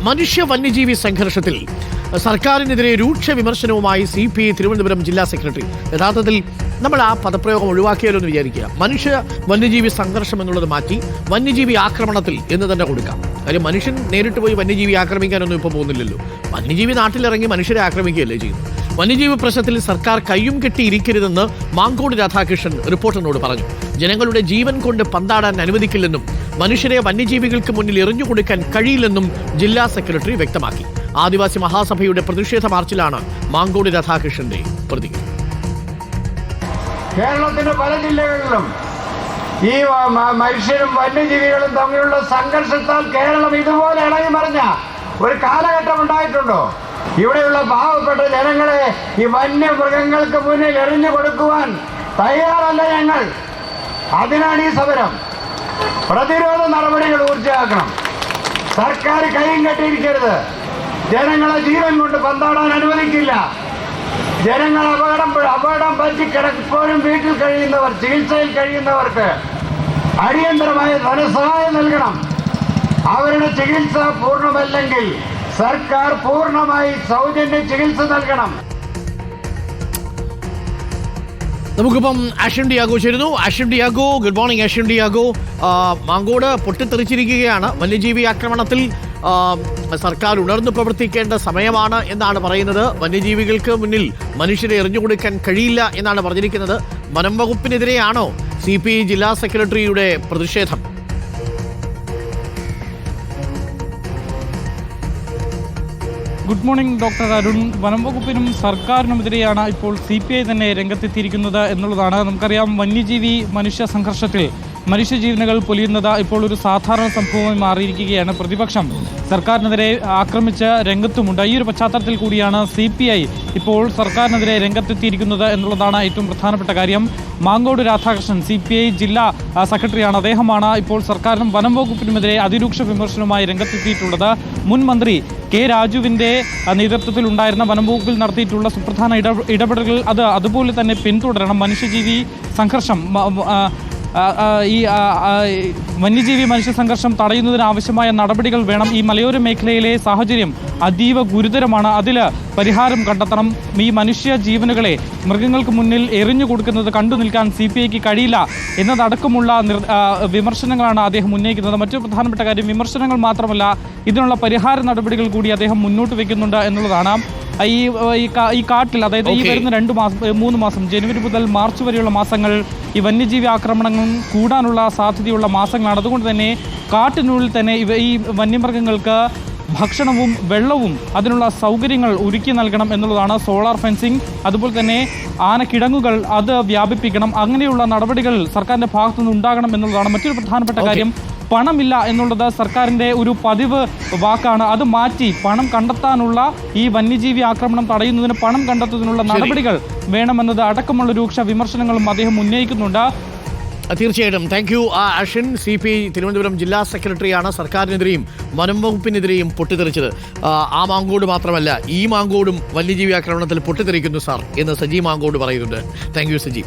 മനുഷ്യ വന്യജീവി സംഘർഷത്തിൽ സർക്കാരിനെതിരെ രൂക്ഷ വിമർശനവുമായി സി പി തിരുവനന്തപുരം ജില്ലാ സെക്രട്ടറി. യഥാർത്ഥത്തിൽ നമ്മൾ ആ പദപ്രയോഗം ഒഴിവാക്കിയാലോ എന്ന് വിചാരിക്കുക. മനുഷ്യ വന്യജീവി സംഘർഷം എന്നുള്ളത് മാറ്റി വന്യജീവി ആക്രമണത്തിൽ എന്ന് തന്നെ കൊടുക്കാം. കാര്യം മനുഷ്യൻ നേരിട്ട് പോയി വന്യജീവി ആക്രമിക്കാനൊന്നും ഇപ്പോൾ പോകുന്നില്ലല്ലോ. വന്യജീവി നാട്ടിലിറങ്ങി മനുഷ്യരെ ആക്രമിക്കുകയല്ലേ ചെയ്യുന്നത്? വന്യജീവി പ്രശ്നത്തിൽ സർക്കാർ കയ്യും കെട്ടിയിരിക്കരുതെന്ന് മാങ്കോട് രാധാകൃഷ്ണൻ റിപ്പോർട്ടറിനോട് പറഞ്ഞു. ജനങ്ങളുടെ ജീവൻ കൊണ്ട് പന്താടാൻ അനുവദിക്കില്ലെന്നും മനുഷ്യരെ വന്യജീവികൾക്ക് മുന്നിൽ എറിഞ്ഞു കൊടുക്കാൻ കഴിയില്ലെന്നും ജില്ലാ സെക്രട്ടറി വ്യക്തമാക്കി. ആദിവാസി മഹാസഭയുടെ പ്രതിഷേധ മാർച്ചിലാണ് മാങ്കോടി രാധാകൃഷ്ണന്റെ പ്രതികരണം. കേരളത്തിന്റെ പല ജില്ലകളിലും ഈ മനുഷ്യരും വന്യജീവികളും തമ്മിലുള്ള സംഘർഷത്താൽ കേരളം ഇതുപോലെ ഇളകി മറിഞ്ഞ ഒരു കാലഘട്ടം ഉണ്ടായിട്ടുണ്ടോ? ഇവിടെയുള്ള പാവപ്പെട്ട ജനങ്ങളെ ഈ വന്യമൃഗങ്ങൾക്ക് മുന്നിൽ എറിഞ്ഞു കൊടുക്കുവാൻ തയ്യാറല്ല ഞങ്ങൾ. അതിനാണ് ഈ സമരം. പ്രതിരോധ നടപടികൾ ഊർജമാക്കണം. സർക്കാർ കൈയും കെട്ടിയിരിക്കരുത്. ജനങ്ങളെ ജീവൻ കൊണ്ട് പന്താടാൻ അനുവദിക്കില്ല. ജനങ്ങൾ അപകടം അപകടം പറ്റി കിടപ്പോഴും വീട്ടിൽ കഴിയുന്നവർ ചികിത്സയിൽ കഴിയുന്നവർക്ക് അടിയന്തരമായ ധനസഹായം നൽകണം. അവരുടെ ചികിത്സ പൂർണമല്ലെങ്കിൽ സർക്കാർ പൂർണമായി സൗജന്യ ചികിത്സ നൽകണം. നമുക്കിപ്പം ആഷൻ ഡിയാഗോ ചേരുന്നു. Ashan Diego good morning Ashan Diego. Mankode പൊട്ടിത്തെറിച്ചിരിക്കുകയാണ്. വന്യജീവി ആക്രമണത്തിൽ സർക്കാർ ഉണർന്നു പ്രവർത്തിക്കേണ്ട സമയമാണ് എന്നാണ് പറയുന്നത്. വന്യജീവികൾക്ക് മുന്നിൽ മനുഷ്യരെ എറിഞ്ഞു കൊടുക്കാൻ കഴിയില്ല എന്നാണ് പറഞ്ഞിരിക്കുന്നത്. വനം വകുപ്പിനെതിരെയാണോ സി പി ജില്ലാ സെക്രട്ടറിയുടെ പ്രതിഷേധം? Good morning doctor Arun. വനംവകുപ്പിനും സർക്കാരിനുമെതിരെയാണ് ഇപ്പോൾ സി പി ഐ തന്നെ രംഗത്തെത്തിയിരിക്കുന്നത് എന്നുള്ളതാണ്. നമുക്കറിയാം വന്യജീവി മനുഷ്യ സംഘർഷത്തിൽ മനുഷ്യജീവനുകൾ പൊലിയുന്നത് ഇപ്പോൾ ഒരു സാധാരണ സംഭവമായി മാറിയിരിക്കുകയാണ് പ്രതിപക്ഷം. സർക്കാരിനെതിരെ ആക്രമിച്ച് രംഗത്തുമുണ്ട്. ഈ ഒരു പശ്ചാത്തലത്തിൽ കൂടിയാണ് സി പി ഐ ഇപ്പോൾ സർക്കാരിനെതിരെ രംഗത്തെത്തിയിരിക്കുന്നത് എന്നുള്ളതാണ് ഏറ്റവും പ്രധാനപ്പെട്ട കാര്യം. Mankode Radhakrishnan C P I ജില്ലാ സെക്രട്ടറിയാണ്. അദ്ദേഹമാണ് ഇപ്പോൾ സർക്കാരിനും വനം വകുപ്പിനുമെതിരെ അതിരൂക്ഷ വിമർശനവുമായി രംഗത്തെത്തിയിട്ടുള്ളത്. മുൻ മന്ത്രി കെ രാജുവിന്റെ നേതൃത്വത്തിൽ ഉണ്ടായിരുന്ന വനം വകുപ്പിൽ നടത്തിയിട്ടുള്ള സുപ്രധാന ഇട ഇടപെടലുകൾ അത് അതുപോലെ തന്നെ പിന്തുടരണം. മനുഷ്യജീവി സംഘർഷം ഈ വന്യജീവി മനുഷ്യ സംഘർഷം തടയുന്നതിന് ആവശ്യമായ നടപടികൾ വേണം. ഈ മലയോര മേഖലയിലെ സാഹചര്യം അതീവ ഗുരുതരമാണ്. അതിൽ പരിഹാരം കണ്ടെത്തണം. ഈ മനുഷ്യ ജീവനുകളെ മൃഗങ്ങൾക്ക് മുന്നിൽ എറിഞ്ഞു കൊടുക്കുന്നത് കണ്ടു നിൽക്കാൻ സി പി ഐക്ക് കഴിയില്ല എന്നതടക്കമുള്ള വിമർശനങ്ങളാണ് അദ്ദേഹം ഉന്നയിക്കുന്നത്. മറ്റു പ്രധാനപ്പെട്ട കാര്യം വിമർശനങ്ങൾ മാത്രമല്ല ഇതിനുള്ള പരിഹാര നടപടികൾ കൂടി അദ്ദേഹം മുന്നോട്ട് വയ്ക്കുന്നുണ്ട് എന്നുള്ളതാണ്. ഈ ഈ കാട്ടിൽ അതായത് ഈ വരുന്ന രണ്ട് മാസം മൂന്ന് മാസം ജനുവരി മുതൽ മാർച്ച് വരെയുള്ള മാസങ്ങൾ ഈ വന്യജീവി ആക്രമണങ്ങൾ കൂടാനുള്ള സാധ്യതയുള്ള മാസങ്ങളാണ്. അതുകൊണ്ട് തന്നെ കാട്ടിനുള്ളിൽ തന്നെ ഇവ ഈ വന്യമൃഗങ്ങൾക്ക് ഭക്ഷണവും വെള്ളവും അതിനുള്ള സൗകര്യങ്ങൾ ഒരുക്കി നൽകണം എന്നുള്ളതാണ് സോളാർ ഫെൻസിങ്. അതുപോലെ തന്നെ ആനക്കിടങ്ങുകൾ അത് വ്യാപിപ്പിക്കണം. അങ്ങനെയുള്ള നടപടികൾ സർക്കാരിന്റെ ഭാഗത്തുനിന്ന് ഉണ്ടാകണം എന്നുള്ളതാണ് മറ്റൊരു പ്രധാനപ്പെട്ട കാര്യം. പണമില്ല എന്നുള്ളത് സർക്കാരിന്റെ ഒരു പതിവ് വാക്കാണ്. അത് മാറ്റി പണം കണ്ടെത്താനുള്ള ഈ വന്യജീവി ആക്രമണം തടയുന്നതിന് പണം കണ്ടെത്തുന്നതിനുള്ള നടപടികൾ വേണമെന്നത് അടക്കമുള്ള രൂക്ഷ വിമർശനങ്ങളും അദ്ദേഹം ഉന്നയിക്കുന്നുണ്ട്. തീർച്ചയായിട്ടും. Thank you Ashin C P Thiruvananthapuram ജില്ലാ സെക്രട്ടറിയാണ് സർക്കാരിനെതിരെയും വനം വകുപ്പിനെതിരെയും പൊട്ടിത്തെറിച്ചത്. ആ, ആ മാങ്കോട് മാത്രമല്ല ഈ മാങ്കോടും വന്യജീവി ആക്രമണത്തിൽ പൊട്ടിത്തെറിക്കുന്നു സാർ എന്ന് സജി മാങ്കോട് പറയുന്നുണ്ട്. Thank you Saji.